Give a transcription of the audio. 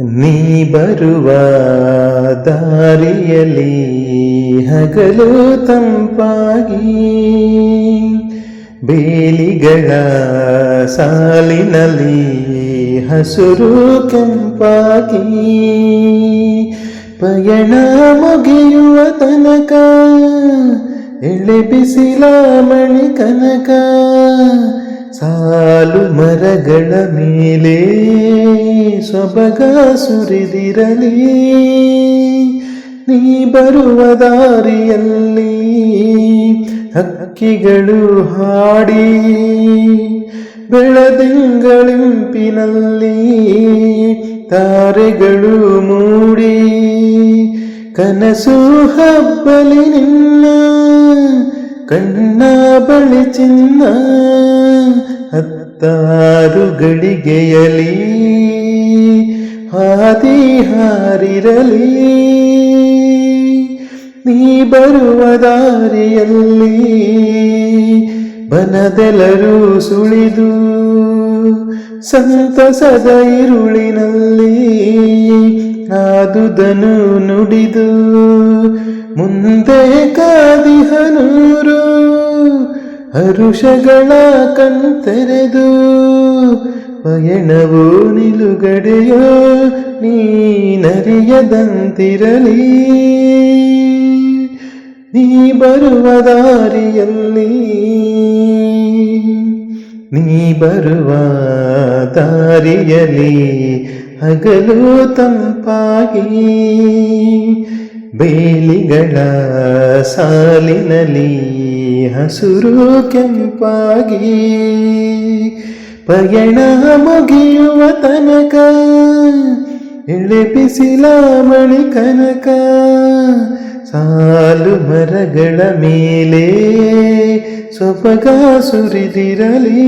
ನೀ ಬರುವ ದಾರಿಯಲ್ಲಿ ಹಗಲು ತಂಪಾಗಿ. ಬೇಲಿಗಳ ಸಾಲಿನಲ್ಲಿ ಹಸುರು ಕೆಂಪಾಗಿ. ಪಯಣ ಮುಗಿಯುವ ತನಕ ಎಳೆ ಬಿಸಿಲ ಮಣಿ ಕನಕ. ಸಾಲು ಮರಗಳ ಮೇಲೆ ಸೊಬಗ ಸುರಿದಿರಲಿ, ನೀ ಬರುವ ದಾರಿಯಲ್ಲಿ ಹಕ್ಕಿಗಳು ಹಾಡಿ, ಬೆಳದಿಂಗಳಿಂಪಿನಲ್ಲಿ ತಾರೆಗಳು ಮೂಡಿ, ಕನಸು ಹಬ್ಬಲಿ ನಿನ್ನ, ಕಣ್ಣ ಬಳಿ ಚಿನ್ನ, ಹತ್ತಾರು ಗಳಿಗೆಯಲಿ. ಹಾದಿ ಹಾರಿರಲಿ ನೀ ಬರುವ ದಾರಿಯಲ್ಲಿ ಬನದೆಲ್ಲರೂ ಸುಳಿದು ಸಂತಸದ ಇರುಳಿನಲ್ಲಿ ಆದುದನು ನುಡಿದು ಮುಂದೆ ಕಾದಿಹನೂರು ಹರುಷಗಳ ಕಣ್ತೆರೆದು ಪಯಣವು ನಿಲುಗಡೆಯೋ ನೀನರಿಯದಂತಿರಲಿ ನೀ ಬರುವ ದಾರಿಯಲ್ಲಿ, ನೀ ಬರುವ ದಾರಿಯಲ್ಲಿ ಹಗಲು ತಂಪಾಗಿ, ಬೇಲಿಗಳ ಸಾಲಿನಲ್ಲಿ ಹಸುರು ಕೆಂಪಾಗಿ. ಪಯಣ ಮುಗಿಯುವ ತನಕ ಎಳೆ ಬಿಸಿಲ ಕನಕ ಸಾಲು ಮರಗಳ ಮೇಲೆ ಸೊಬಗ ಸುರಿದಿರಲಿ.